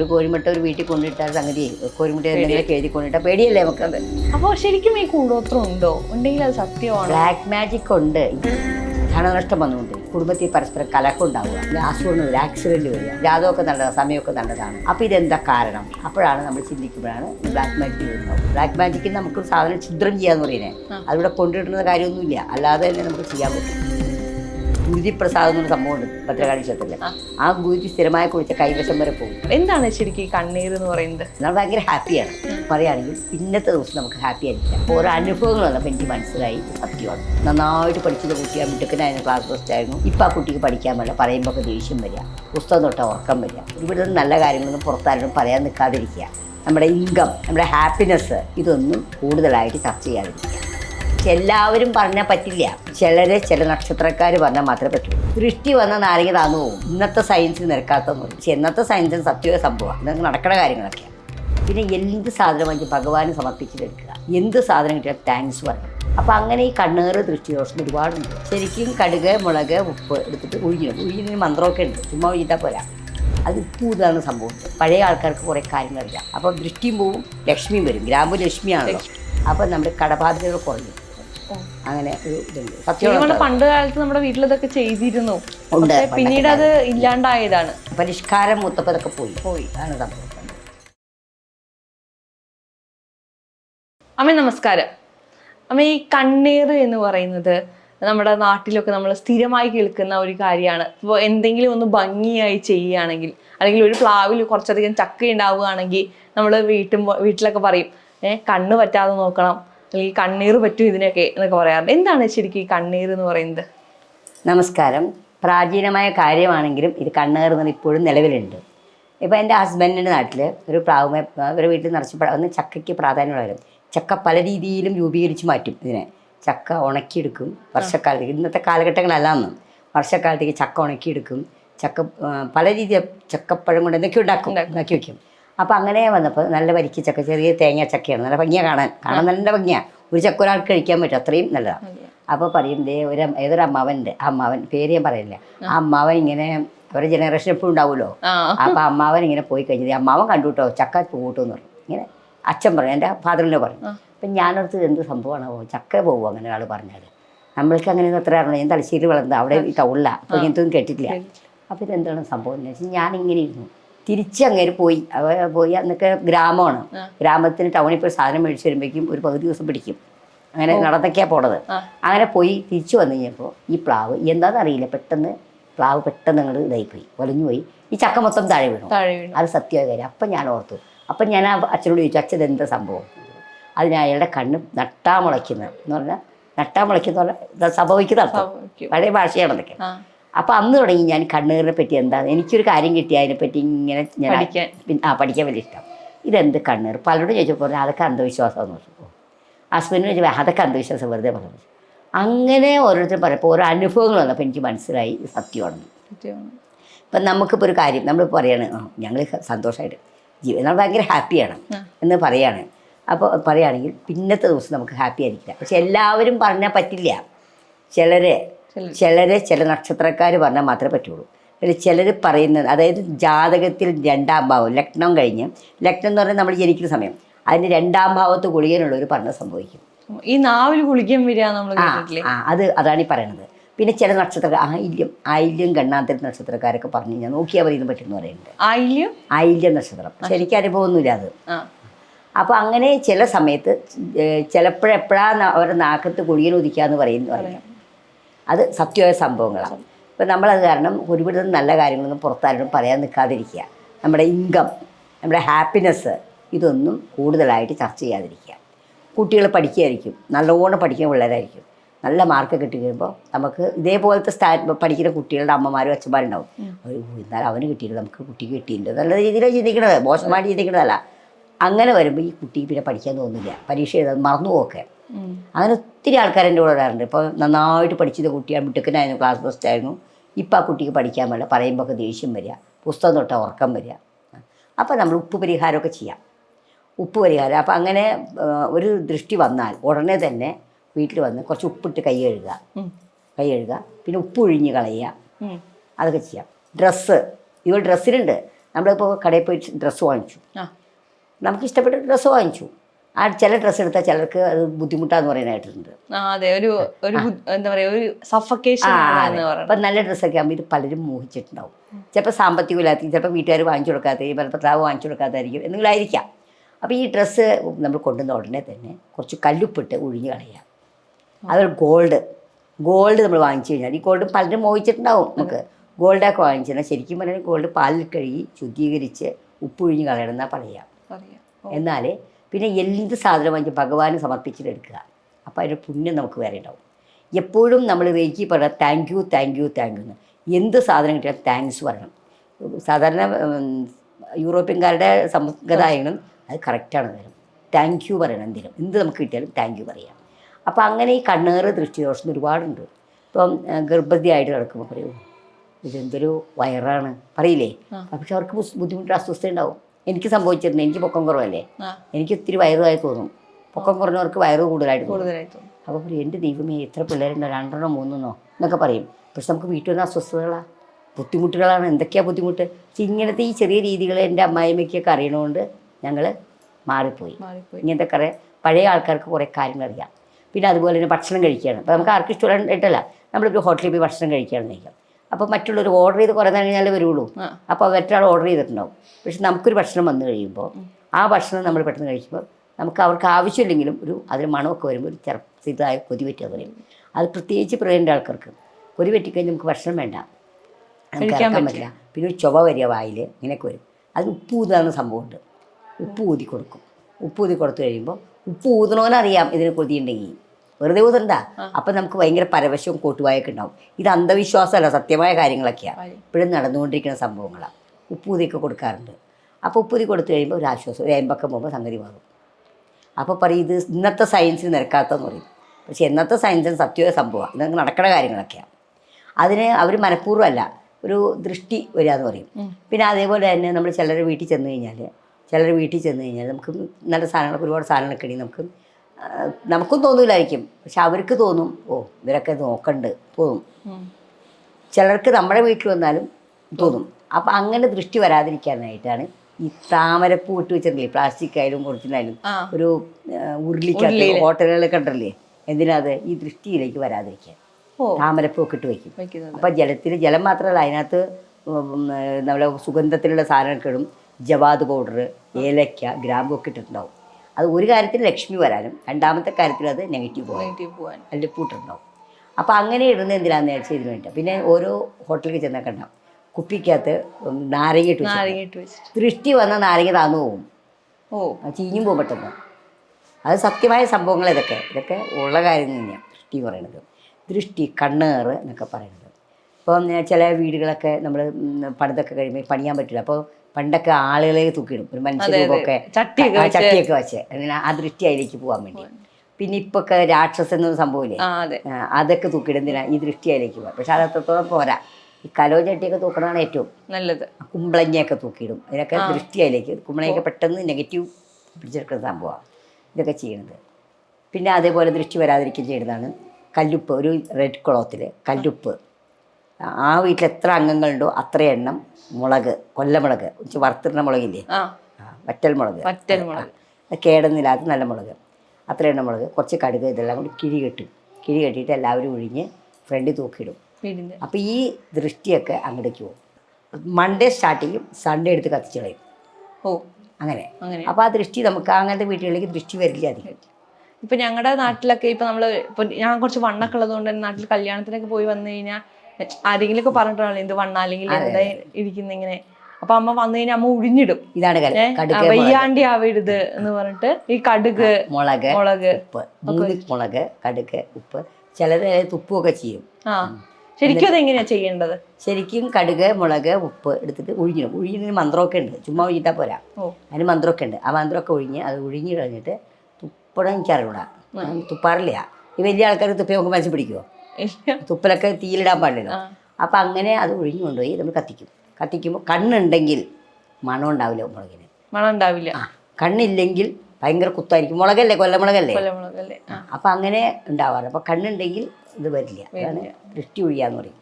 ഒരു കോഴിമുട്ട ഒരു വീട്ടിൽ കൊണ്ടിട്ടാൽ സംഗതി കോഴിമുട്ട എന്തെങ്കിലും എഴുതി കൊണ്ടിട്ടാൽ പേടിയല്ലേ നമുക്ക്? അപ്പോൾ ശരിക്കും ഈ കൂടോത്രം ഉണ്ടോ? ഉണ്ടെങ്കിൽ അത് സത്യമാണ്? ബ്ലാക്ക് മാജിക് ഉണ്ട്. ധനനഷ്ടം വന്നുകൊണ്ട് കുടുംബത്തിൽ പരസ്പരം കലക്കം ഉണ്ടാവുക. അസുഖങ്ങൾ വരിക ആക്സിഡന്റ് വരിക. ജാതകമൊക്കെ നല്ലതാണ് സമയമൊക്കെ നല്ലതാണ്. അപ്പോൾ ഇതെന്താ കാരണം? അപ്പോഴാണ് നമ്മൾ ചിന്തിക്കുമ്പോഴാണ് ബ്ലാക്ക് മാജിക് വരുന്നത്. ബ്ലാക്ക് മാജിക്കിന് നമുക്ക് സാധനം ഛിദ്രം ചെയ്യാന്ന് പറയുന്നത്. അതിവിടെ കൊണ്ടിടുന്ന കാര്യമൊന്നുമില്ല. അല്ലാതെ തന്നെ നമുക്ക് ചെയ്യാൻ പറ്റും ഗുരുതി പ്രസാദം എന്നൊരു സംഭവമുണ്ട് ഭദ്രകാളി ക്ഷേത്രത്തിൽ ആ ഗുരുതി സ്ഥിരമായി കുളിച്ച കൈവശം വരെ പോകും. എന്താണ് ശരിക്കും ഈ കണ്ണീർ എന്ന് പറയുന്നത്? നമ്മൾ ഭയങ്കര ഹാപ്പിയാണ്. പറയുകയാണെങ്കിൽ ഇന്നത്തെ ദിവസം നമുക്ക് ഹാപ്പി ആയിരിക്കാം. ഓരോ അനുഭവങ്ങൾ വന്നപ്പോൾ എനിക്ക് മനസ്സിലായി. സത്യമാണ്. നന്നായിട്ട് പഠിച്ചത് കുട്ടിയാ. മിടുക്കനായിരുന്നു ക്ലാസ് ഫസ്റ്റ് ആയിരുന്നു. ഇപ്പം ആ കുട്ടിക്ക് പഠിക്കാൻ വേണ്ട പറയുമ്പോൾ ഒക്കെ ദേഷ്യം വരിക. പുസ്തകം തൊട്ട ഉറക്കം വരിക. ഇവിടെ നല്ല കാര്യങ്ങളൊന്നും പുറത്താരും പറയാൻ നിൽക്കാതിരിക്കുക. നമ്മുടെ ഇൻകം നമ്മുടെ ഹാപ്പിനെസ് ഇതൊന്നും കൂടുതലായിട്ട് ചർച്ച ചെയ്യാതിരിക്കുക. എല്ലാവരും പറഞ്ഞാൽ പറ്റില്ല. ചിലരെ ചില നക്ഷത്രക്കാർ പറഞ്ഞാൽ മാത്രമേ പറ്റൂ. ദൃഷ്ടി വന്ന നാരങ്ങ താന്നു പോകും ഇന്നത്തെ സയൻസ് നിരക്കാത്ത ഇന്നത്തെ സയൻസിന് സത്യമായ സംഭവമാണ്. ഇതൊക്കെ നടക്കുന്ന കാര്യങ്ങളൊക്കെ പിന്നെ എന്ത് സാധനം വാങ്ങി ഭഗവാന് സമർപ്പിച്ചിട്ടെടുക്കുക? എന്ത് സാധനം കിട്ടിയാൽ താങ്ക്സ് പറയണം അപ്പോൾ അങ്ങനെ ഈ കണ്ണേറ് ദൃഷ്ടിദോഷം ഒരുപാടുണ്ട്. ശരിക്കും കടുക് മുളക് ഉപ്പ് എടുത്തിട്ട് ഉഴിഞ്ഞിടും ഉഴിഞ്ഞിന് മന്ത്രമൊക്കെ ഉണ്ട്. ചുമ്മാ ഉഴിഞ്ഞാൽ പോരാ. അത് ഇപ്പോൾ ഇതാണ് സംഭവം. പഴയ ആൾക്കാർക്ക് കുറേ കാര്യങ്ങളില്ല അപ്പോൾ ദൃഷ്ടിയും പോവും ലക്ഷ്മിയും വരും. ഗ്രാമ്പു ലക്ഷ്മിയാണ് അപ്പോൾ നമ്മുടെ കടബാധ്യതകൾ കുറയും അങ്ങനെ ഒരു ഇതുണ്ട്. പണ്ട് കാലത്ത് നമ്മുടെ വീട്ടിൽ ഇതൊക്കെ ചെയ്തിരുന്നു. ഉണ്ട്, പിന്നീട് അത് ഇല്ലാണ്ടായതാണ്. പരിഷ്കാരം മൂത്തപ്പതൊക്കെ പോയി. പോയി. അതാണ് സംഭവം അമ്മ നമസ്കാരം. അമ്മ ഈ കണ്ണീർ എന്ന് പറയുന്നത് നമ്മുടെ നാട്ടിലൊക്കെ നമ്മൾ സ്ഥിരമായി കേൾക്കുന്ന ഒരു കാര്യമാണ്. ഇപ്പോൾ എന്തെങ്കിലും ഒന്ന് ഭംഗിയായി ചെയ്യുകയാണെങ്കിൽ അല്ലെങ്കിൽ ഒരു പ്ലാവിൽ കുറച്ചധികം ചക്ക ഉണ്ടാവുകയാണെങ്കിൽ നമ്മൾ വീട്ടും വീട്ടിലൊക്കെ പറയും ഏഹ് കണ്ണ് പറ്റാതെ നോക്കണം. അല്ലെങ്കിൽ കണ്ണീർ പറ്റും ഇതിനൊക്കെ എന്നൊക്കെ പറയാറുണ്ട്. എന്താണ് ശരിക്കും ഈ കണ്ണീർ എന്ന് പറയുന്നത്? നമസ്കാരം. പ്രാചീനമായ കാര്യമാണെങ്കിലും ഇത് കണ്ണേറുന്നത് ഇപ്പോഴും നിലവിലുണ്ട്. ഇപ്പോൾ എന്റെ ഹസ്ബൻഡിന്റെ നാട്ടിൽ ഒരു പ്രാവുമേ ഒരു വീട്ടിൽ നിറച്ച് ഒന്ന് ചക്കയ്ക്ക് പ്രാധാന്യമുള്ളവരും ചക്ക പല രീതിയിലും രൂപീകരിച്ച് മാറ്റും ഇതിനെ. ചക്ക ഉണക്കിയെടുക്കും. വർഷക്കാലത്തേക്ക് ഇന്നത്തെ കാലഘട്ടങ്ങളല്ലാന്ന് വർഷക്കാലത്തേക്ക് ചക്ക ഉണക്കിയെടുക്കും. ചക്ക പല രീതിയിൽ ചക്കപ്പഴം കൊണ്ട് എന്തൊക്കെ ഉണ്ടാക്കും. ഉണ്ടാക്കി വെക്കും. അപ്പോൾ അങ്ങനെ വന്നപ്പോൾ നല്ല വരിക്ക ചക്ക ചെറിയ തേങ്ങ ചക്കയാണ്. നല്ല ഭംഗിയാണ് കാണാൻ. കാണാൻ നല്ല ഭംഗിയാണ് ഒരു ചക്ക ഒരാൾക്ക് കഴിക്കാൻ പറ്റും അത്രയും നല്ലതാണ് അപ്പോൾ പറയും ദേ ഒരു ഏതൊരു അമ്മാവന്റെ അമ്മാവൻ പേര് ഞാൻ പറയില്ല. ആ. അമ്മാവൻ ഇങ്ങനെ ഒരു ജനറേഷൻ എപ്പോഴും ഉണ്ടാവുമല്ലോ? അപ്പോൾ അമ്മാവൻ ഇങ്ങനെ പോയി കഴിഞ്ഞത് അമ്മാവൻ കണ്ടു കേട്ടോ ചക്ക കൂട്ടുമെന്ന് പറഞ്ഞു. ഇങ്ങനെ അച്ഛൻ പറഞ്ഞു എന്റെ ഫാദറിനെ പറഞ്ഞു അപ്പം ഞാനടുത്ത് എന്ത് സംഭവമാണ്? ചക്ക പോകും അങ്ങനെ ഒരാൾ പറഞ്ഞാൽ നമ്മൾക്ക് അങ്ങനെ എത്ര അറിയണം ഞാൻ തലശ്ശേരി വളർന്നത് അവിടെ ഈ ടൗണിലാണ് അപ്പോൾ ഇങ്ങനത്തെ ഒന്നും കേട്ടിട്ടില്ല. അപ്പോൾ ഇതെന്താണ് സംഭവം എന്ന് വെച്ചാൽ ഞാനിങ്ങനെ ഇരുന്നു. തിരിച്ച് അങ്ങേര് പോയി. അവ പോയി അന്നൊക്കെ ഗ്രാമമാണ്. ഗ്രാമത്തിന് ടൗണിൽ പോയി സാധനം മേടിച്ചു വരുമ്പോഴേക്കും ഒരു പകുതി ദിവസം പിടിക്കും. അങ്ങനെ നടന്നൊക്കെയാണ് പോണത്. അങ്ങനെ പോയി തിരിച്ചു വന്നു കഴിഞ്ഞപ്പോൾ ഈ പ്ലാവ് എന്താണെന്ന് അറിയില്ല. പെട്ടെന്ന് പ്ലാവ് പെട്ടെന്ന് അങ്ങോട്ട് പോയി. ഒലഞ്ഞു പോയി. ഈ ചക്ക മൊത്തം താഴെ വീണു. അത് സത്യമായ കാര്യം. അപ്പം ഞാൻ ഓർത്തു. അപ്പം ഞാൻ ആ അച്ഛനോട് ചോദിച്ചു അച്ഛൻ എന്താ സംഭവം? അതിന് അയാളുടെ കണ്ണ് നട്ടാ മുളയ്ക്കുന്ന എന്ന് പറഞ്ഞാൽ നട്ടാ മുളയ്ക്കുന്ന പറഞ്ഞാൽ ഇത് സംഭവിക്കുന്ന. പഴയ ഭാഷയാണ് അതൊക്കെ ആ അപ്പം അന്ന് തുടങ്ങി ഞാൻ കണ്ണീറിനെ പറ്റി എന്താണ് എനിക്കൊരു കാര്യം കിട്ടി അതിനെപ്പറ്റി ഇങ്ങനെ ഞാൻ ആ പഠിക്കാൻ വലിയ ഇഷ്ടം. ഇതെന്ത് കണ്ണീർ പലരോടും ചോദിച്ചപ്പോൾ പറഞ്ഞു അതൊക്കെ അന്ധവിശ്വാസമാണെന്ന് പറഞ്ഞു. ഹസ്ബൻഡിന് ചോദിച്ചപ്പോൾ അതൊക്കെ അന്ധവിശ്വാസം വെറുതെ പറഞ്ഞു. അങ്ങനെ ഓരോരുത്തരും പറയുമ്പോൾ ഓരോ അനുഭവങ്ങൾ വന്നപ്പോൾ എനിക്ക് മനസ്സിലായി സത്യമാണ്. ഇപ്പം നമുക്കിപ്പോൾ ഒരു കാര്യം നമ്മൾ പറയാണ് ആ ഞങ്ങൾ സന്തോഷമായിട്ട് ജീവിതം നമ്മൾ ഭയങ്കര ഹാപ്പിയാണ് എന്ന് പറയാണ്. അപ്പോൾ പറയുകയാണെങ്കിൽ പിന്നത്തെ ദിവസം നമുക്ക് ഹാപ്പി ആയിരിക്കില്ല. പക്ഷെ എല്ലാവരും പറഞ്ഞാൽ പറ്റില്ല. ചിലരെ ചിലര്. ചില നക്ഷത്രക്കാർ പറഞ്ഞാൽ മാത്രമേ പറ്റുള്ളൂ. അതിൽ ചിലർ പറയുന്നത് അതായത് ജാതകത്തിൽ രണ്ടാം ഭാവം ലഗ്നം കഴിഞ്ഞ് ലഗ്നം എന്ന് പറഞ്ഞാൽ നമ്മൾ ജനിക്കുന്ന സമയം. അതിന് രണ്ടാം ഭാവത്ത് ഗുളികനുള്ളവർ പഠനം സംഭവിക്കും. ഈ നാവിൽ കുളിക്കാൻ വരിക നമ്മൾ ആ അത് അതാണ് ഈ പറയണത്. പിന്നെ ചില നക്ഷത്രക്കാർ ആയില്യം ആയില്യം ഗണ്ണാന്തര നക്ഷത്രക്കാരൊക്കെ പറഞ്ഞു കഴിഞ്ഞാൽ നോക്കിയാൽ മതി പറ്റുമെന്ന് പറയുന്നുണ്ട്. ആയില്യം? ആയില്യം നക്ഷത്രം. പക്ഷെ എനിക്ക് അനുഭവമൊന്നുമില്ല അത്. അപ്പോൾ അങ്ങനെ ചില സമയത്ത് ചിലപ്പോഴെപ്പോഴാണ് അവരുടെ നാക്കത്ത് ഗുളികൻ ഉദിക്കുക എന്ന് പറയുന്നു പറയാം. അത് സത്യമായ സംഭവങ്ങളാണ്. ഇപ്പം നമ്മളത് കാരണം ഒരുപാട് നല്ല കാര്യങ്ങളൊന്നും പുറത്താരും പറയാൻ നിൽക്കാതിരിക്കുക. നമ്മുടെ ഇൻകം നമ്മുടെ ഹാപ്പിനെസ് ഇതൊന്നും കൂടുതലായിട്ട് ചർച്ച ചെയ്യാതിരിക്കുക. കുട്ടികൾ പഠിക്കുകയായിരിക്കും നല്ലവണ്ണം പഠിക്കുന്ന പിള്ളേരായിരിക്കും. നല്ല മാർക്ക് കിട്ടി കഴിയുമ്പോൾ നമുക്ക് ഇതേപോലത്തെ സ്റ്റാ പഠിക്കുന്ന കുട്ടികളുടെ അമ്മമാരും അച്ഛന്മാരുണ്ടാവും. അവർ എന്നാൽ അവന് കിട്ടിയില്ല നമുക്ക് കുട്ടിക്ക് കിട്ടിയിട്ടുണ്ട്. നല്ല രീതിയിലാണ് ചിന്തിക്കണത് മോശമായിട്ട് ചിന്തിക്കണതല്ല. അങ്ങനെ വരുമ്പോൾ ഈ കുട്ടി പിന്നെ പഠിക്കാൻ തോന്നില്ല പരീക്ഷ എഴുതാൻ മറന്നു പോക്കെ ഉം. അങ്ങനെ ഒത്തിരി ആൾക്കാർ എന്റെ കൂടെ വരാറുണ്ട്. ഇപ്പോൾ നന്നായിട്ട് പഠിച്ചത് കുട്ടിയാണ് മിടുക്കനായിരുന്നു ക്ലാസ് ആയിരുന്നു. ഇപ്പം ആ കുട്ടിക്ക് പഠിക്കാൻ വേണ്ട പറയുമ്പോൾ ഒക്കെ ദേഷ്യം വരിക. പുസ്തകം തൊട്ടാൽ ഉറക്കം വരിക. അപ്പോൾ നമ്മൾ ഉപ്പ് പരിഹാരമൊക്കെ ചെയ്യാം. ഉപ്പ് പരിഹാരം. അപ്പോൾ അങ്ങനെ ഒരു ദൃഷ്ടി വന്നാൽ ഉടനെ തന്നെ വീട്ടിൽ വന്ന് കുറച്ച് ഉപ്പിട്ട് കൈ കഴുകുക. കൈ കഴുകുക. പിന്നെ ഉപ്പ് ഒഴിഞ്ഞ് കളയുക. അതൊക്കെ ചെയ്യാം. ഡ്രസ്സ്. ഇവൾ ഡ്രസ്സിലുണ്ട്. നമ്മളിപ്പോൾ കടയിൽ പോയി ഡ്രസ്സ് വാങ്ങിച്ചു. നമുക്ക് ഇഷ്ടപ്പെട്ട ഡ്രസ്സ് വാങ്ങിച്ചു. ആ ചില ഡ്രസ്സ് എടുത്താൽ ചിലർക്ക് അത് ബുദ്ധിമുട്ടാന്ന് പറയാനായിട്ടുണ്ട് ആ അതെ ഒരു ഒരു എന്താ ഒരു സഫക്കേഷൻ അപ്പം നല്ല ഡ്രസ്സൊക്കെ ആകുമ്പോൾ ഇത് പലരും മോഹിച്ചിട്ടുണ്ടാവും. ചിലപ്പോൾ സാമ്പത്തികമില്ലാത്ത ചിലപ്പോൾ വീട്ടുകാർ വാങ്ങിച്ചു കൊടുക്കാത്ത ചിലപ്പോൾ ഭർത്താവ് വാങ്ങിച്ചു കൊടുക്കാത്തായിരിക്കും എന്നുള്ളതായിരിക്കാം. അപ്പോൾ ഈ ഡ്രസ്സ് നമ്മൾ കൊണ്ടുവന്ന ഉടനെ തന്നെ കുറച്ച് കല്ലുപ്പിട്ട് ഒഴിഞ്ഞ് കളയുക. അതൊരു ഗോൾഡ് ഗോൾഡ് നമ്മൾ വാങ്ങിച്ചു കഴിഞ്ഞാൽ ഈ ഗോൾഡ് പലരും മോഹിച്ചിട്ടുണ്ടാവും നമുക്ക്. ഗോൾഡൊക്കെ വാങ്ങിച്ചാൽ ശരിക്കും പറഞ്ഞാൽ ഗോൾഡ് പാലിൽ കഴുകി ശുദ്ധീകരിച്ച് ഉപ്പൊഴിഞ്ഞ് കളയണം എന്നാൽ പറയുക. പറയാം എന്നാൽ പിന്നെ എന്ത് സാധനം വാങ്ങിച്ച് ഭഗവാന് സമർപ്പിച്ചിട്ടെടുക്കുക. അപ്പോൾ അതിന്റെ പുണ്യം നമുക്ക് വേറെ ഉണ്ടാവും. എപ്പോഴും നമ്മൾ റേക്കി പറയാം thank you thank you thank you എന്ന്. എന്ത് സാധനം കിട്ടിയാൽ താങ്ക്സ് പറയണം. സാധാരണ യൂറോപ്യൻകാരുടെ സമ്പ്രദായങ്ങളും അത് കറക്റ്റാണ് തരും താങ്ക് യു പറയണം എന്തെങ്കിലും. എന്ത് നമുക്ക് കിട്ടിയാലും താങ്ക് യു പറയാം. അപ്പോൾ അങ്ങനെ ഈ കണ്ണേറ് ദൃഷ്ടിദോഷം ഒരുപാടുണ്ട്. ഇപ്പം ഗർഭവതിയായിട്ട് കിടക്കുമ്പോൾ പറയൂ ഇതെന്തൊരു വയറാണ്. പറയില്ലേ? പക്ഷെ അവർക്ക് ബുദ്ധിമുട്ട് അസ്വസ്ഥ ഉണ്ടാവും. എനിക്ക് സംഭവിച്ചിരുന്നത് എനിക്ക് പൊക്കം കുറവല്ലേ? എനിക്ക് ഒത്തിരി വയറുമായി തോന്നും. പൊക്കം കുറഞ്ഞവർക്ക് വയറ് കൂടുതലായിട്ട് കൂടുതലായിട്ട് കൂടുതലായി അപ്പോൾ പറയും എന്റെ ദൈവമേ എത്ര പിള്ളേരുണ്ടോ? രണ്ടെണ്ണോ മൂന്നെണ്ണോ? എന്നൊക്കെ പറയും. പക്ഷെ നമുക്ക് വീട്ടിൽ വന്ന അസ്വസ്ഥതകളാണ് ബുദ്ധിമുട്ടുകളാണ്. എന്തൊക്കെയാണ് ബുദ്ധിമുട്ട്? പക്ഷെ ഇങ്ങനത്തെ ഈ ചെറിയ രീതികൾ എന്റെ അമ്മായിമ്മയ്ക്കൊക്കെ അറിയണോണ്ട് ഞങ്ങൾ മാറിപ്പോയി. ഇങ്ങനത്തെ കുറേ പഴയ ആൾക്കാർക്ക് കുറേ കാര്യങ്ങൾ അറിയാം. പിന്നെ അതുപോലെ തന്നെ ഭക്ഷണം കഴിക്കുകയാണ്. അപ്പോൾ നമുക്ക് ആർക്കും ഇട്ടല്ല. നമ്മളിപ്പോൾ ഹോട്ടലിൽ പോയി ഭക്ഷണം കഴിക്കുകയാണെന്ന് കഴിക്കാം അപ്പോൾ മറ്റുള്ളവർ ഓർഡർ ചെയ്ത് കുറേ നേരം കഴിഞ്ഞാലേ വരുള്ളൂ. അപ്പോൾ മറ്റൊരാൾ ഓർഡർ ചെയ്തിട്ടുണ്ടാവും. പക്ഷെ നമുക്കൊരു ഭക്ഷണം വന്നു കഴിയുമ്പോൾ ആ ഭക്ഷണം നമ്മൾ പെട്ടെന്ന് കഴിക്കുമ്പോൾ നമുക്ക് അവർക്ക് ആവശ്യമില്ലെങ്കിലും ഒരു അതിന് മണമൊക്കെ വരുമ്പോൾ ഒരു ചെറുതായ കൊതി പറ്റുക പറയും അത് പ്രത്യേകിച്ച് പ്രേമിന്റെ ആൾക്കാർക്ക്. കൊതി പറ്റിക്കഴിഞ്ഞാൽ നമുക്ക് ഭക്ഷണം വേണ്ട. നമുക്ക് ഇറക്കാൻ പറ്റില്ല. പിന്നെ ഒരു ചുവ വരിക വായിൽ ഇങ്ങനെയൊക്കെ വരും. അത് ഉപ്പ് ഊതാന്ന് സംഭവമുണ്ട്. ഉപ്പ് ഊതി കൊടുക്കും. ഉപ്പ് ഊതി കൊടുത്തു കഴിയുമ്പോൾ ഉപ്പ് ഊതണോനറിയാം ഇതിന് കൊതിയുണ്ടെങ്കിൽ വെറുതെ ഊതണ്ട അപ്പം നമുക്ക് ഭയങ്കര പരവശവും കൂട്ടുവായൊക്കെ ഉണ്ടാവും. ഇത് അന്ധവിശ്വാസമല്ല സത്യമായ കാര്യങ്ങളൊക്കെയാണ് കാര്യം. ഇപ്പോഴും നടന്നുകൊണ്ടിരിക്കുന്ന സംഭവങ്ങളാണ് ഉപ്പൂതിയൊക്കെ കൊടുക്കാറുണ്ട്. അപ്പോൾ ഉപ്പൂതി കൊടുത്തു കഴിയുമ്പോൾ ഒരു ആശ്വാസം ഒരു അയമ്പക്കം പോകുമ്പോൾ സംഗതി മാറും. അപ്പോൾ പറയും ഇത് ഇന്നത്തെ സയൻസിന് നിരക്കാത്തെന്ന് പറയും. പക്ഷേ ഇന്നത്തെ സയൻസിന് സത്യമായ സംഭവമാണ് ഇതൊക്കെ നടക്കണ കാര്യങ്ങളൊക്കെയാണ് അതിന് അവർ മനഃപൂർവമല്ല ഒരു ദൃഷ്ടി വരിക എന്ന് പറയും പിന്നെ അതേപോലെ തന്നെ നമ്മൾ ചിലരുടെ വീട്ടിൽ ചെന്ന് കഴിഞ്ഞാൽ ചിലരുടെ വീട്ടിൽ ചെന്ന് കഴിഞ്ഞാൽ നമുക്ക് നല്ല സാധനങ്ങളൊക്കെ ഒരുപാട് സാധനങ്ങളൊക്കെ ഉണ്ടെങ്കിൽ നമുക്ക് നമുക്കും തോന്നില്ലായിരിക്കും പക്ഷെ അവർക്ക് തോന്നും ഓ ഇവരൊക്കെ നോക്കണ്ട് തോന്നും. ചിലർക്ക് നമ്മുടെ വീട്ടിൽ വന്നാലും തോന്നും. അപ്പം അങ്ങനെ ദൃഷ്ടി വരാതിരിക്കാനായിട്ടാണ് ഈ താമരപ്പൂ ഇട്ട് വെച്ചിട്ടില്ലേ പ്ലാസ്റ്റിക് ആയാലും ഒറിജിനായാലും ഒരു ഉരുളിക്കകത്ത് ഹോട്ടലുകളിൽ കണ്ടല്ലേ എന്തിനാത്? ഈ ദൃഷ്ടിയിലേക്ക് വരാതിരിക്കാൻ. താമരപ്പൂ ഒക്കെ ഇട്ട് വയ്ക്കും അപ്പം ജലത്തിൽ ജലം മാത്രമല്ല അതിനകത്ത് നമ്മളെ സുഗന്ധത്തിലുള്ള സാധനങ്ങൾ ഇടും. ജവാദ് പൗഡർ ഏലക്ക ഗ്രാമ്പൊക്കെ ഇട്ടിട്ടുണ്ടാവും. അത് ഒരു കാര്യത്തിൽ ലക്ഷ്മി വരാനും രണ്ടാമത്തെ കാര്യത്തിൽ അത് നെഗറ്റീവ് നെഗറ്റീവ് പോകാൻ അതിൽ പൂട്ടുണ്ടാവും. അപ്പോൾ അങ്ങനെ ഇടുന്നത് എന്തിനാന്ന് വെച്ചാൽ ഇതിന് വേണ്ടി പിന്നെ ഓരോ ഹോട്ടലിൽ ചെന്നൊക്കെ ഉണ്ടാവും. കുപ്പിക്കകത്ത് നാരങ്ങ ഇട്ട് ദൃഷ്ടി വന്ന നാരങ്ങ താന്നു പോകും ഓ. ആ ചീഞ്ഞും പോകും പെട്ടെന്ന്. അത് സത്യമായ സംഭവങ്ങൾ ഇതൊക്കെ. ഇതൊക്കെ ഉള്ള കാര്യം തന്നെയാണ് ദൃഷ്ടി പറയണത് ദൃഷ്ടി കണ്ണേറ് എന്നൊക്കെ പറയുന്നത്. ഇപ്പം ചില വീടുകളൊക്കെ നമ്മൾ പണിതൊക്കെ കഴിയുമ്പോൾ പണിയാൻ പറ്റില്ല. അപ്പോൾ പണ്ടൊക്കെ ആളുകളെ തൂക്കിയിടും. ഒരു മനുഷ്യ രൂപമൊക്കെ ചട്ടിയൊക്കെ വെച്ച്. ആ ദൃഷ്ടി അതിലേക്ക് പോകാൻ വേണ്ടി. പിന്നെ ഇപ്പൊ രാക്ഷസ എന്ന സംഭവമില്ലേ? അതെ. അതൊക്കെ തൂക്കിയിടുന്നതിനാ ഈ ദൃഷ്ടി അതിലേക്ക് പോകാം പക്ഷെ അത് അത്രത്തോളം പോരാ. ഈ കലോ ചട്ടിയൊക്കെ തൂക്കണതാണ് ഏറ്റവും. നല്ലത്. കുമ്പളങ്ങയൊക്കെ തൂക്കിയിടും. അതിനൊക്കെ ദൃഷ്ടി അതിലേക്ക് കുമ്പളങ്ങയൊക്കെ പെട്ടെന്ന് നെഗറ്റീവ് പിടിച്ചെടുക്കുന്ന സംഭവമാണ്. ഇതൊക്കെ ചെയ്യുന്നത് പിന്നെ അതേപോലെ ദൃഷ്ടി വരാതിരിക്കുകയും ചെയ്യുന്നതാണ്. കല്ലുപ്പ്. ഒരു റെഡ് ക്ലോത്തിൽ കല്ലുപ്പ്. ആ വീട്ടിൽ എത്ര അംഗങ്ങളുണ്ടോ അത്ര എണ്ണം മുളക് കൊല്ലമുളക് വറുത്തിരുന്ന മുളകില്ലേ? വറ്റൽ മുളക്. വറ്റൽ മുളക്. അത് കേടൊന്നുമില്ലാത്ത നല്ല മുളക്. അത്ര എണ്ണം മുളക്. കുറച്ച് കടുക് ഇതെല്ലാം കൂടി കിഴി കെട്ടും. കിഴി കെട്ടിയിട്ട് എല്ലാവരും ഒഴിഞ്ഞ് ഫ്രണ്ടിൽ തൂക്കിയിടും. അപ്പോൾ ഈ ദൃഷ്ടിയൊക്കെ അങ്ങോട്ടേക്ക് പോകും. മൺഡേ സ്റ്റാർട്ട് ചെയ്യും സൺഡേ എടുത്ത് കത്തിച്ച് കളയും. ഓ. അങ്ങനെ. അങ്ങനെ. അപ്പോൾ ആ ദൃഷ്ടി നമുക്ക് അങ്ങനത്തെ വീട്ടുകളിലേക്ക് ദൃഷ്ടി വരില്ല അധികം. ഇപ്പൊ ഞങ്ങളുടെ നാട്ടിലൊക്കെ ഇപ്പൊ നമ്മൾ ഇപ്പൊ ഞാൻ കുറച്ച് വണ്ണൊക്കെ ഉള്ളതുകൊണ്ട് തന്നെ നാട്ടിൽ കല്യാണത്തിനൊക്കെ പോയി വന്നു കഴിഞ്ഞാൽ ആരെങ്കിലും ഒക്കെ പറഞ്ഞിട്ടുണ്ടല്ലോ ഇത് വണ്ണ അല്ലെങ്കിൽ എന്താ ഇരിക്കുന്ന ഇങ്ങനെ. അപ്പൊ അമ്മ വന്നു കഴിഞ്ഞാൽ അമ്മ ഉഴിഞ്ഞിടും. ഇതാണ് വയ്യാണ്ടി ആവരുത് എന്ന് പറഞ്ഞിട്ട് ഈ കടുക് മുളക് മുളക് ഉപ്പ്. മുളക് കടുക് ഉപ്പ്. ചിലത് തുപ്പുമൊക്കെ ചെയ്യും. ആ. ശരിക്കും അതെങ്ങനെയാ ചെയ്യേണ്ടത്? ശരിക്കും കടുക് മുളക് ഉപ്പ് എടുത്തിട്ട് ഉഴിഞ്ഞിടും. ഒഴിഞ്ഞതിന് മന്ത്രമൊക്കെ ഉണ്ട്. ചുമ്മാ ഒഴിഞ്ഞിട്ടാൽ പോരാ. അതിന് മന്ത്രമൊക്കെ ഉണ്ട്. ആ മന്ത്രമൊക്കെ ഒഴിഞ്ഞ് അത് ഉഴിഞ്ഞ് കളഞ്ഞിട്ട് തുപ്പണം എനിക്കറിയൂടാ തുപ്പാറില്ല. ഈ വലിയ ആൾക്കാർ തുപ്പി നമുക്ക് മനസ്സിൽ പിടിക്കുമോ. തുപ്പലൊക്കെ തീയിലിടാൻ പാടില്ല. അപ്പം അങ്ങനെ അത് ഒഴിഞ്ഞു കൊണ്ടുപോയി നമ്മൾ കത്തിക്കും. കത്തിക്കുമ്പോൾ കണ്ണുണ്ടെങ്കിൽ മണം ഉണ്ടാവില്ല മുളകിന്. മണം ഉണ്ടാവില്ല. ആ കണ്ണില്ലെങ്കിൽ ഭയങ്കര കുത്തായിരിക്കും. മുളകല്ലേ? കൊല്ലമുളകല്ലേ? കൊല്ലമുളകല്ലേ? അപ്പം അങ്ങനെ ഉണ്ടാവാറ്. അപ്പം കണ്ണുണ്ടെങ്കിൽ ഇത് വരില്ല. അതാണ് ദൃഷ്ടി ഒഴിയാന്ന് പറയും.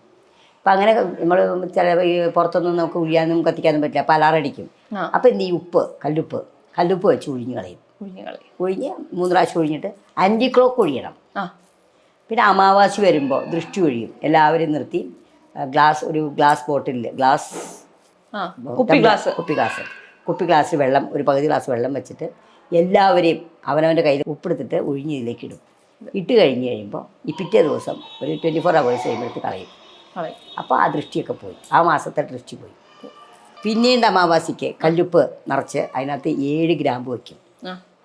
അപ്പം അങ്ങനെ നമ്മൾ ചില ഈ പുറത്തൊന്നും നമുക്ക് ഉഴിയാനും കത്തിക്കാനും പറ്റില്ല. അപ്പം അലാറടിക്കും അപ്പം എന്ത് ചെയ്യും? ഉപ്പ് കല്ലുപ്പ്. കല്ലുപ്പ് വെച്ച് ഒഴിഞ്ഞ് കളയും. കുഞ്ഞുങ്ങളെ ഒഴിഞ്ഞ് മൂന്ന് പ്രാവശ്യം ഒഴിഞ്ഞിട്ട് ആന്റി ക്ലോക്ക് ഒഴിയണം. ആ. പിന്നെ അമാവാസി വരുമ്പോൾ ദൃഷ്ടി ഒഴിയും. എല്ലാവരെയും നിർത്തി. ഗ്ലാസ് ഒരു ഗ്ലാസ് ബോട്ടിലിൽ ഗ്ലാസ് കുപ്പി ഗ്ലാസ്. കുപ്പി ഗ്ലാസ്. കുപ്പി ഗ്ലാസ് വെള്ളം ഒരു പകുതി ഗ്ലാസ് വെള്ളം വെച്ചിട്ട് എല്ലാവരെയും അവനവന്റെ കയ്യിൽ ഉപ്പെടുത്തിട്ട് ഒഴിഞ്ഞ് ഇതിലേക്ക് ഇടും. ഇട്ട് കഴിഞ്ഞ് കഴിയുമ്പോൾ ഈ പിറ്റേ ദിവസം ഒരു ട്വന്റി ഫോർ അവേഴ്സ് കഴിയുമ്പോഴത്തേക്ക് കളയും. അപ്പോൾ ആ ദൃഷ്ടിയൊക്കെ പോയി. ആ മാസത്തെ ദൃഷ്ടി പോയി. പിന്നീട് അമാവാസിക്ക് കല്ലുപ്പ് നിറച്ച് അതിനകത്ത് ഏഴ് ഗ്രാമ്പ് വയ്ക്കും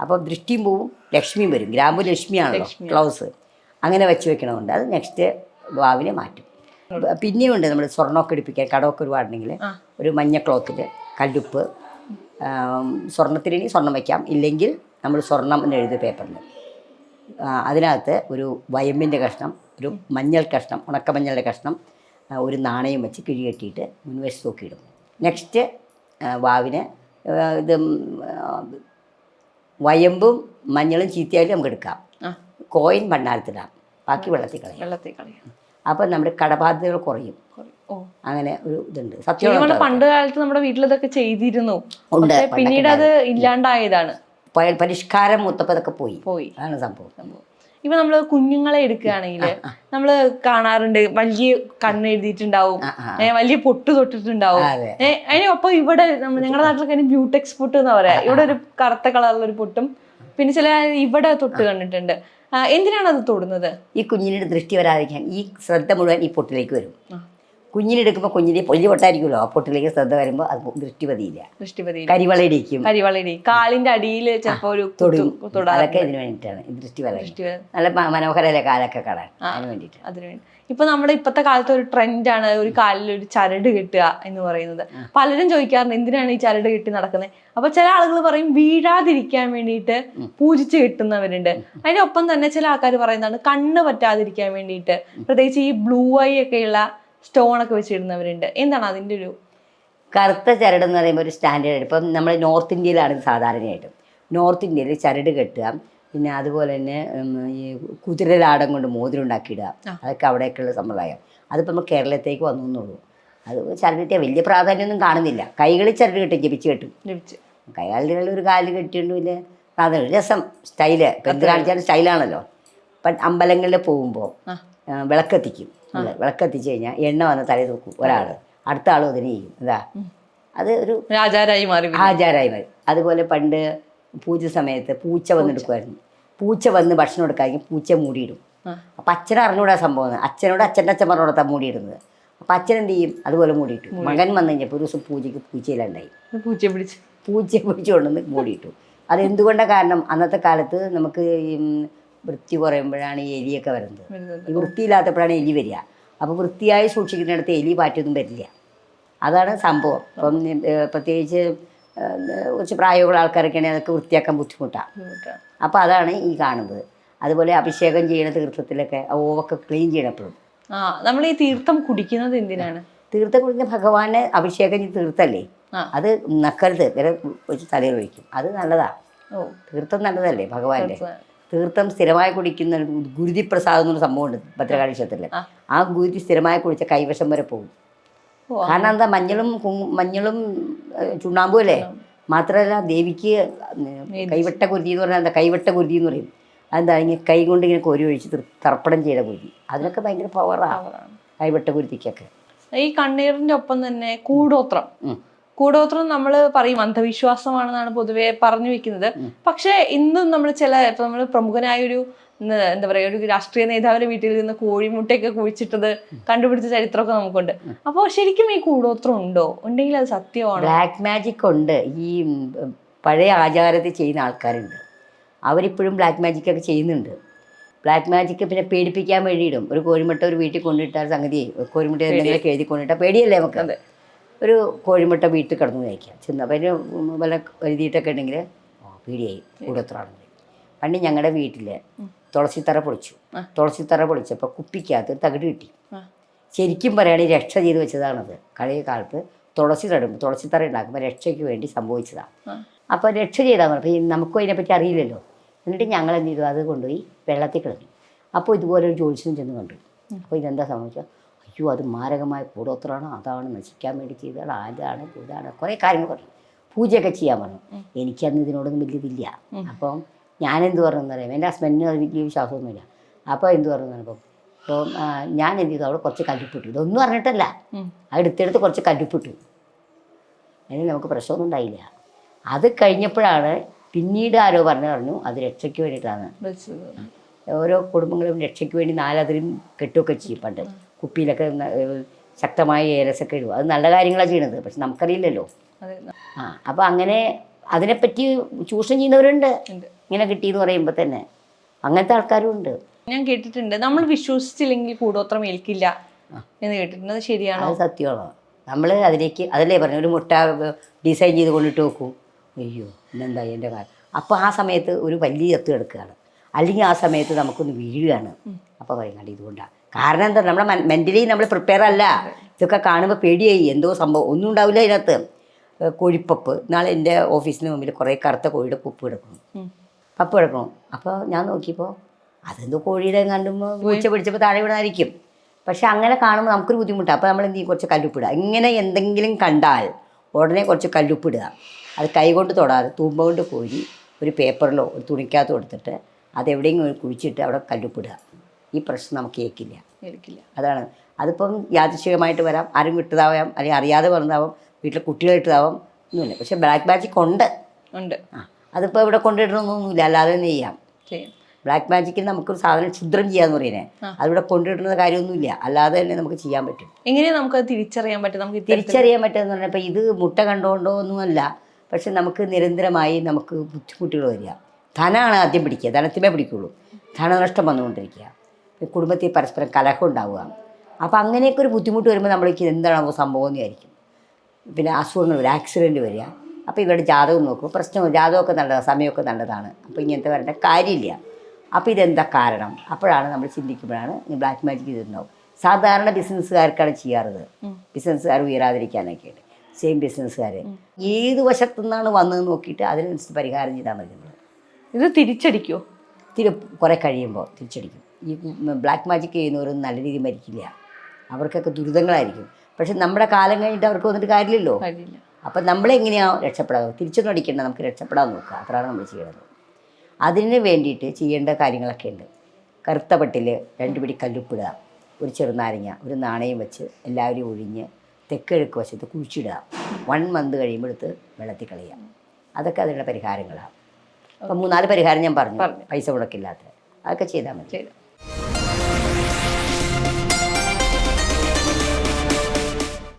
അപ്പോൾ ദൃഷ്ടിയും പോവും ലക്ഷ്മിയും വരും. ഗ്രാമ്പ് ലക്ഷ്മിയാണല്ലോ ക്ലൗസ്. അങ്ങനെ വെച്ച് വെക്കണമുണ്ട്. അത് നെക്സ്റ്റ് വാവിനെ മാറ്റും. പിന്നെയും ഉണ്ട് നമ്മൾ സ്വർണമൊക്കെ എടുപ്പിക്കാൻ കടമൊക്കെ ഒരുപാടുണ്ടെങ്കിൽ. ഒരു മഞ്ഞ ക്ലോത്തിൽ കല്ലുപ്പ് സ്വർണത്തിലെങ്കിൽ സ്വർണം സ്വർണം വയ്ക്കാം ഇല്ലെങ്കിൽ നമ്മൾ സ്വർണം എന്ന് എഴുതിയ പേപ്പറിൽ. അതിനകത്ത് ഒരു വയമ്പിന്റെ കഷ്ണം ഒരു മഞ്ഞൾ കഷ്ണം ഉണക്കമഞ്ഞളുടെ കഷ്ണം ഒരു നാണയം വെച്ച് കിഴി കെട്ടിയിട്ട് മുൻവശത്ത് തൂക്കിയിടും നെക്സ്റ്റ് വാവിന് ഇത് വയമ്പും മഞ്ഞളും ചീത്തയായിട്ട് നമുക്ക് എടുക്കാം. കോയിൻ ഭണ്ഡാരത്തിടാം. ബാക്കി വെള്ളത്തിൽ കളയും. വെള്ളത്തിൽ കളയും. അപ്പോൾ നമ്മുടെ കടബാധ്യതകൾ കുറയും. അങ്ങനെ ഒരു ഇതുണ്ട്. സത്യം പണ്ട് കാലത്ത് നമ്മുടെ വീട്ടിൽ ഇതൊക്കെ ചെയ്തിരുന്നു. ഉണ്ട്, പിന്നീട് അത് ഇല്ലാണ്ടായതാണ്. പരിഷ്കാരം മൂത്തപ്പോൾ ഇതൊക്കെ പോയി. പോയി. അതാണ് സംഭവം. ഇപ്പൊ നമ്മൾ കുഞ്ഞുങ്ങളെ എടുക്കുകയാണെങ്കിൽ നമ്മൾ കാണാറുണ്ട് വലിയ കണ്ണ് എഴുതിയിട്ടുണ്ടാവും. വലിയ പൊട്ട് തൊട്ടിട്ടുണ്ടാവും. അതിനൊപ്പം ഇവിടെ ഞങ്ങളുടെ നാട്ടിലൊക്കെ ബ്യൂട്ടെക്സ് പൊട്ട് എന്ന് പറയാ. ഇവിടെ ഒരു കറുത്ത കളറിലൊരു പൊട്ടും. പിന്നെ ചില ഇവിടെ തൊട്ട് കണ്ടിട്ടുണ്ട്. എന്തിനാണ് അത് തൊടുന്നത്? ഈ കുഞ്ഞിന്റെ ദൃഷ്ടി വരാതിരിക്കാൻ ഈ ശ്രദ്ധ മുഴുവൻ ഈ പൊട്ടിലേക്ക് വരും. കുഞ്ഞിനെടുക്കുമ്പോൾ കുഞ്ഞിനെ പൊല്ലി പൊട്ടായിരിക്കുമല്ലോ. ആ പൊട്ടിലേക്ക് ശ്രദ്ധ വരുമ്പോൾ അത് ദൃഷ്ടിപതിയില്ല. ദൃഷ്ടിപതി കരിവളയിടിക്കും. കാലിന്റെ അടിയിൽ ചിലപ്പോൾ ഒരു തൊടും. അതൊക്കെ ഇതിന് വേണ്ടിയിട്ടാണ്. ദൃഷ്ടി നല്ല മനോഹരല്ലേ മനോഹരമല്ലേ കാലൊക്കെ കാണാൻ? അതിന് വേണ്ടിയിട്ട് അതിനു വേണ്ടി. ഇപ്പൊ നമ്മുടെ ഇപ്പത്തെ കാലത്ത് ഒരു ട്രെൻഡാണ് ഒരു കാലിൽ ഒരു ചരട് കെട്ടുക എന്ന് പറയുന്നത്. പലരും ചോദിക്കാറുണ്ട് എന്തിനാണ് ഈ ചരട് കെട്ടി നടക്കുന്നത് അപ്പൊ ചില ആളുകൾ പറയും വീഴാതിരിക്കാൻ വേണ്ടിയിട്ട് പൂജിച്ച് കെട്ടുന്നവരുണ്ട്. അതിനൊപ്പം ഒപ്പം തന്നെ ചില ആൾക്കാർ പറയുന്നതാണ് കണ്ണ് പറ്റാതിരിക്കാൻ വേണ്ടിയിട്ട്. പ്രത്യേകിച്ച് ഈ ബ്ലൂ ഐ ഒക്കെയുള്ള സ്റ്റോൺ ഒക്കെ വെച്ചിടുന്നവരുണ്ട്. എന്താണ് അതിന്റെ ഒരു കറുത്ത ചരട് എന്ന് പറയുമ്പോൾ ഒരു സ്റ്റാൻഡേർഡ് ഇപ്പം നമ്മൾ നോർത്ത് ഇന്ത്യയിലാണ് സാധാരണയായിട്ടും. നോർത്ത് ഇന്ത്യയിൽ ചരട് കെട്ടുക പിന്നെ അതുപോലെ തന്നെ ഈ കുതിരലാടം കൊണ്ട് മോതിരം ഉണ്ടാക്കിയിടുക. അതൊക്കെ അവിടെയൊക്കെയുള്ള സമ്പ്രദായം. അതിപ്പോൾ നമ്മൾ കേരളത്തേക്ക് വന്നു എന്നുള്ളൂ. അത് ചരട് കെട്ടിയാൽ വലിയ പ്രാധാന്യമൊന്നും കാണുന്നില്ല. കൈകളിൽ ചരട് കെട്ടും ജപിച്ച് കെട്ടും. കൈകാലികളിൽ ഒരു കാൽ കെട്ടിയുണ്ട് വലിയ പ്രാധാന്യം രസം. സ്റ്റൈൽ. ഇപ്പം എന്ത് കാണിച്ചാലും സ്റ്റൈലാണല്ലോ. ഇപ്പം അമ്പലങ്ങളിൽ പോകുമ്പോൾ. വിളക്കെത്തിക്കും. വിളക്കെത്തിച്ച് കഴിഞ്ഞാൽ എണ്ണ വന്ന് തലയിൽ തൂക്കും ഒരാൾ അടുത്ത ആളും അതിനെ ചെയ്യും. എന്താ? അത് ഒരു രാജാരായി മാറി. ആചാരമായി മാറി. അതുപോലെ പണ്ട് പൂജ സമയത്ത് പൂച്ച വന്നെടുക്കുമായിരുന്നു പൂച്ച. വന്ന് ഭക്ഷണം എടുക്കാമെങ്കിൽ പൂച്ച മൂടിയിടും. അപ്പം അച്ഛൻ അറിഞ്ഞൂടാ സംഭവം അച്ഛനോട് അച്ഛന്റെ അച്ഛൻ പറഞ്ഞോടത്താ മൂടിയിടുന്നത്. അപ്പം അച്ഛൻ എന്ത് ചെയ്യും? അതുപോലെ മൂടിയിട്ടു. മകൻ വന്നു കഴിഞ്ഞപ്പോൾ ഒരു ദിവസം പൂജയ്ക്ക് പൂച്ചയിലുണ്ടായി പൂച്ച പിടിച്ച്. പൂച്ച പിടിച്ചുകൊണ്ടുവന്ന് മൂടിയിട്ടു. അതെന്തുകൊണ്ടാണ് കാരണം? അന്നത്തെ കാലത്ത് നമുക്ക് ഈ വൃത്തി കുറയുമ്പോഴാണ് ഈ എലിയൊക്കെ വരുന്നത്. ഈ വൃത്തിയില്ലാത്തപ്പോഴാണ് എലി വരിക. അപ്പോൾ വൃത്തിയായി സൂക്ഷിക്കുന്നിടത്ത് എലി പാറ്റൊന്നും വരില്ല. അതാണ് സംഭവം. ഇപ്പം പ്രത്യേകിച്ച് കുറച്ച് പ്രായമുള്ള ആൾക്കാരൊക്കെയാണെങ്കിൽ അതൊക്കെ വൃത്തിയാക്കാൻ ബുദ്ധിമുട്ടാണ്. അപ്പോൾ അതാണ് ഈ കാണുന്നത്. അതുപോലെ അഭിഷേകം ചെയ്യുന്ന തീർത്ഥത്തിലൊക്കെ ഓവൊക്കെ ക്ലീൻ ചെയ്യണപ്പോഴും. ആ നമ്മൾ ഈ തീർത്ഥം കുടിക്കുന്നത് എന്തിനാണ്? തീർത്ഥം കുടിക്കുന്ന ഭഗവാനെ അഭിഷേകം ചെയ്ത് തീർത്ഥല്ലേ? അത് നക്കരുത് വരെ വെച്ച് തലയിൽ ഒഴിക്കും. അത് നല്ലതാണ് തീർത്ഥം നല്ലതല്ലേ ഭഗവാന്റെ? തീർത്ഥം സ്ഥിരമായി കുടിക്കുന്ന ഗുരുതി പ്രസാദം എന്നൊരു സംഭവമുണ്ട് ഭദ്രകാളി ക്ഷേത്രത്തിൽ ആ. ഗുരുതി സ്ഥിരമായി കുടിച്ച കൈവശം വരെ പോകും. കാരണം എന്താ മഞ്ഞളും മഞ്ഞളും ചുണ്ണാമ്പു അല്ലേ? മാത്രമല്ല ദേവിക്ക് കൈവെട്ട കുരുതി എന്ന് പറഞ്ഞാൽ എന്താ കൈവട്ട കുരുതി എന്ന് പറയും. അതെന്താ ഇങ്ങനെ കൈ കൊണ്ട് ഇങ്ങനെ കോരി ഒഴിച്ച് തർപ്പണം ചെയ്ത കുരുതി അതിനൊക്കെ ഭയങ്കര പവറാണ് കൈവെട്ട കുരുതിക്കൊക്കെ ഈ കണ്ണീറിന്റെ ഒപ്പം തന്നെ കൂടോത്രം. കൂടോത്രം നമ്മൾ പറയും അന്ധവിശ്വാസമാണെന്നാണ് പൊതുവെ പറഞ്ഞു വെക്കുന്നത്. പക്ഷേ ഇന്നും നമ്മൾ ചില ഇപ്പൊ നമ്മൾ പ്രമുഖനായ ഒരു എന്താ പറയാ ഒരു രാഷ്ട്രീയ നേതാവിന്റെ വീട്ടിൽ നിന്ന് കോഴിമുട്ടയൊക്കെ കുഴിച്ചിട്ടത് കണ്ടുപിടിച്ച ചരിത്രമൊക്കെ നമുക്കുണ്ട്. അപ്പോൾ ശരിക്കും ഈ കൂടോത്രം ഉണ്ടോ? ഉണ്ടെങ്കിൽ അത് സത്യമാണ്? ബ്ലാക്ക് മാജിക് ഉണ്ട്. ഈ പഴയ ആചാരത്തിൽ ചെയ്യുന്ന ആൾക്കാരുണ്ട്. അവരിപ്പോഴും ബ്ലാക്ക് മാജിക് ഒക്കെ ചെയ്യുന്നുണ്ട്. ബ്ലാക്ക് മാജിക് പിന്നെ പേടിപ്പിക്കാൻ വേണ്ടിയിടും ഒരു കോഴിമുട്ട ഒരു വീട്ടിൽ കൊണ്ടിട്ടാൽ സംഗതി കോഴിമുട്ട എന്തെങ്കിലും എഴുതി കൊണ്ടിട്ടാൽ പേടിയല്ലേ നമുക്ക്. ഒരു കോഴിമുട്ട വീട്ടിൽ കിടന്ന് കഴിക്കാം. ചെന്ന് അപ്പം അതിന് വല്ല എഴുതിയിട്ടൊക്കെ ഉണ്ടെങ്കിൽ ഓ പേടിയായി. കൂടത്രാണെന്ന് പണ്ട് ഞങ്ങളുടെ വീട്ടിൽ തുളസിത്തറ പൊളിച്ചു. തുളസിത്തറ പൊളിച്ചപ്പോൾ കുപ്പിക്കകത്ത് തകിട് കിട്ടി. ശരിക്കും പറയുകയാണെങ്കിൽ രക്ഷ ചെയ്ത് വെച്ചതാണത്. കളിയ കാലത്ത് തുളസി തടുമ്പോൾ തുളസിത്തറ ഉണ്ടാക്കുമ്പോൾ രക്ഷയ്ക്ക് വേണ്ടി സംഭവിച്ചതാണ്. അപ്പോൾ രക്ഷ ചെയ്താൽ അപ്പോൾ നമുക്കും അതിനെപ്പറ്റി അറിയില്ലല്ലോ. എന്നിട്ട് ഞങ്ങൾ എന്ത് ചെയ്തു? അത് കൊണ്ടുപോയി വെള്ളത്തിൽ കളഞ്ഞു അപ്പോൾ ഇതുപോലെ ഒരു ജോത്സ്യം ചെന്ന് കണ്ടു. അപ്പോൾ ഇതെന്താ സംഭവിച്ചത്? അയ്യോ അത് മാരകമായ കൂടോത്രമാണ് അതാണ് നശിക്കാൻ വേണ്ടി ചെയ്തതാണ് ആരാണ് ഇതാണ്. കുറേ കാര്യങ്ങൾ പറഞ്ഞു. പൂജയൊക്കെ ചെയ്യാൻ പറഞ്ഞു. എനിക്കന്ന് ഇതിനോടൊന്നും വലിയ ഇതില്ല. അപ്പം ഞാനെന്ത് പറഞ്ഞു അറിയാം എന്റെ ഹസ്ബൻഡിന് അത് വലിയ വിശ്വാസമൊന്നുമില്ല. അപ്പോൾ എന്ത് പറഞ്ഞു പറഞ്ഞപ്പോൾ അപ്പോൾ ഞാൻ എന്ത് ചെയ്തു? അവിടെ കുറച്ച് കല്ലുപ്പിട്ടു. ഇതൊന്നും അറിഞ്ഞിട്ടല്ല. ഉം. അത് എടുത്തെടുത്ത് കുറച്ച് കല്ലുപ്പിട്ടു. അതിന് നമുക്ക് പ്രശ്നമൊന്നും ഉണ്ടായില്ല. അത് കഴിഞ്ഞപ്പോഴാണ് പിന്നീട് ആരോ പറഞ്ഞു പറഞ്ഞു അത് രക്ഷയ്ക്ക് വേണ്ടിയിട്ടാണ്. ഓരോ കുടുംബങ്ങളും രക്ഷയ്ക്ക് വേണ്ടി നാലതിരും കെട്ടുമൊക്കെ ചെയ്യും പണ്ട്. കുപ്പിയിലൊക്കെ ശക്തമായ ഏലസൊക്കെ ഇടും അത് നല്ല കാര്യങ്ങളാണ് ചെയ്യണത്. പക്ഷെ നമുക്കറിയില്ലല്ലോ. ആ അപ്പോൾ അങ്ങനെ അതിനെപ്പറ്റി ചൂഷണം ചെയ്യുന്നവരുണ്ട്. ഇങ്ങനെ കിട്ടിയെന്ന് പറയുമ്പോൾ തന്നെ. അങ്ങനത്തെ ആൾക്കാരും ഉണ്ട്. ഞാൻ കേട്ടിട്ടുണ്ട്. നമ്മൾ വിശ്വസിച്ചില്ലെങ്കിൽ കൂടോത്രം ഏൽക്കില്ല എന്ന് കേട്ടിട്ടുണ്ട്. അത് ശരിയാണോ? അത് സത്യമാണോ? നമ്മൾ അതിലേക്ക് അതല്ലേ പറഞ്ഞു ഒരു മുട്ട ഡിസൈൻ ചെയ്ത് കൊണ്ടിട്ട് നോക്കും അയ്യോ ഇന്നെന്താ എന്റെ കാര്യം അപ്പോൾ ആ സമയത്ത് ഒരു വലിയ എത്ത് കിടക്കുകയാണ് അല്ലെങ്കിൽ ആ സമയത്ത് നമുക്കൊന്ന് വീഴുകയാണ്. അപ്പോൾ പറയും കണ്ടി. ഇതുകൊണ്ടാണ് കാരണം എന്താ നമ്മുടെ മെന്റലി നമ്മൾ പ്രിപ്പയർ അല്ല. ഇതൊക്കെ കാണുമ്പോൾ പേടിയായി. എന്തോ സംഭവം ഒന്നും ഉണ്ടാവില്ല അതിനകത്ത്. കോഴിപ്പപ്പ്. നാളെ എന്റെ ഓഫീസിന് മുമ്പിൽ കുറേ കറുത്ത കോഴിയുടെ പുപ്പ് കിടക്കണം. പപ്പ് കിടക്കണം അപ്പോൾ ഞാൻ നോക്കിയപ്പോൾ അതെന്തോ കോഴിയുടെ കണ്ടുമ്പോൾ പൂച്ച പിടിച്ചപ്പോൾ താഴെ വീണായിരിക്കും പക്ഷെ അങ്ങനെ കാണുമ്പോൾ നമുക്കൊരു ബുദ്ധിമുട്ടാണ് അപ്പോൾ നമ്മൾ എന്ത് ചെയ്യും? കുറച്ച് കല്ലുപ്പിടുക. ഇങ്ങനെ എന്തെങ്കിലും കണ്ടാൽ ഉടനെ കുറച്ച് കല്ലുപ്പിടുക. അത് കൈകൊണ്ട് തൊടാതെ തൂമ്പ കൊണ്ട് കോരി ഒരു പേപ്പറിലോ ഒരു തുണിക്കകത്തോ എടുത്തിട്ട് അതെവിടെയെങ്കിലും കുഴിച്ചിട്ട് അവിടെ കല്ലുപ്പിടുക. ഈ പ്രശ്നം നമുക്ക് ഏൽക്കില്ല. അതാണ്. അതിപ്പം യാദൃശികമായിട്ട് വരാം. ആരും വിട്ടതാവാം. അല്ലെങ്കിൽ അറിയാതെ വന്നതാവും വീട്ടിലെ കുട്ടികൾ ഇട്ടതാവാം ഒന്നുമില്ല. പക്ഷെ ബ്ലാക്ക് മാജിക് ഉണ്ട്. ഉണ്ട്. ആ അതിപ്പോൾ ഇവിടെ കൊണ്ടിടണമെന്നൊന്നുമില്ല അല്ലാതെ തന്നെ ചെയ്യാം. ബ്ലാക്ക് മാജിക്കിൽ നമുക്കൊരു സാധനം ക്ഷുദ്രം ചെയ്യാന്ന് പറയുന്നത് അതിവിടെ കൊണ്ടിടുന്ന കാര്യമൊന്നുമില്ല. അല്ലാതെ തന്നെ നമുക്ക് ചെയ്യാൻ പറ്റും. എങ്ങനെയാ നമുക്ക് തിരിച്ചറിയാൻ പറ്റും? നമുക്ക് തിരിച്ചറിയാൻ പറ്റുമെന്ന് പറഞ്ഞാൽ ഇപ്പം ഇത് മുട്ട കണ്ടുകൊണ്ടോ ഒന്നുമല്ല പക്ഷെ നമുക്ക് നിരന്തരമായി നമുക്ക് ബുദ്ധിമുട്ടുകൾ വരിക. ധനമാണ് ആദ്യം പിടിക്കുക. ധനത്തിമേ പിടിക്കുള്ളൂ. ധനനഷ്ടം വന്നുകൊണ്ടിരിക്കുക. കുടുംബത്തിൽ പരസ്പരം കലഹം ഉണ്ടാവുക. അപ്പോൾ അങ്ങനെയൊക്കെ ഒരു ബുദ്ധിമുട്ട് വരുമ്പോൾ നമ്മൾക്ക് എന്താണോ സംഭവം? എന്ന് വിചാരിക്കും. പിന്നെ അസുഖങ്ങൾ വരിക ആക്സിഡന്റ് വരിക. അപ്പോൾ ഇവരുടെ ജാതകം നോക്കും. പ്രശ്നം ജാതകമൊക്കെ നല്ലതാണ് സമയമൊക്കെ നല്ലതാണ്. അപ്പോൾ ഇങ്ങനത്തെ വരേണ്ട കാര്യമില്ല. അപ്പോൾ ഇതെന്താ കാരണം? അപ്പോഴാണ് നമ്മൾ ചിന്തിക്കുമ്പോഴാണ് ഈ ബ്ലാക്ക് മാജിക് ഇതുണ്ടാവും സാധാരണ ബിസിനസ്സുകാർക്കാണ് ചെയ്യാറുള്ളത്. ബിസിനസ്സുകാർ ഉയരാതിരിക്കാനൊക്കെ ഉണ്ട് സെയിം ബിസിനസ്സുകാർ ഏത് വശത്തു നിന്നാണ് വന്നതെന്ന് നോക്കിയിട്ട് അതിനനുസരിച്ച് പരിഹാരം ചെയ്താൽ മതി നമ്മൾ ഇത് തിരിച്ചടിക്കുമോ തിരി കുറേ കഴിയുമ്പോൾ തിരിച്ചടിക്കും. ഈ ബ്ലാക്ക് മാജിക് ചെയ്യുന്നവരൊന്നും നല്ല രീതിയിൽ മരിക്കില്ല. അവർക്കൊക്കെ ദുരിതങ്ങളായിരിക്കും. പക്ഷെ നമ്മുടെ കാലം കഴിഞ്ഞിട്ട് അവർക്ക് വന്നിട്ട് കാര്യമില്ലല്ലോ. കാര്യമില്ല. അപ്പം നമ്മളെങ്ങനെയാണ് രക്ഷപ്പെടാതെ തിരിച്ചൊന്നും അടിക്കേണ്ട. നമുക്ക് രക്ഷപ്പെടാൻ നോക്കുക അത്രയാണ് നമ്മൾ ചെയ്യേണ്ടത്. അതിന് വേണ്ടിയിട്ട് ചെയ്യേണ്ട കാര്യങ്ങളൊക്കെ ഉണ്ട്. കറുത്ത പട്ടിൽ രണ്ട് പിടി കല്ലുപ്പിടുക. ഒരു ചെറുനാരങ്ങ ഒരു നാണയം വെച്ച് എല്ലാവരും ഒഴിഞ്ഞ് തെക്കിഴക്ക് വശത്ത് കുഴിച്ചിടുക. വൺ മന്ത് കഴിയുമ്പോൾ എടുത്ത് വെള്ളത്തിൽ കളയുക. അതൊക്കെ അതിനുള്ള പരിഹാരങ്ങളാണ് അപ്പം മൂന്നാൽ പരിഹാരം ഞാൻ പറഞ്ഞു. പൈസ മുടക്കില്ലാത്ത. അതൊക്കെ ചെയ്താൽ മതി.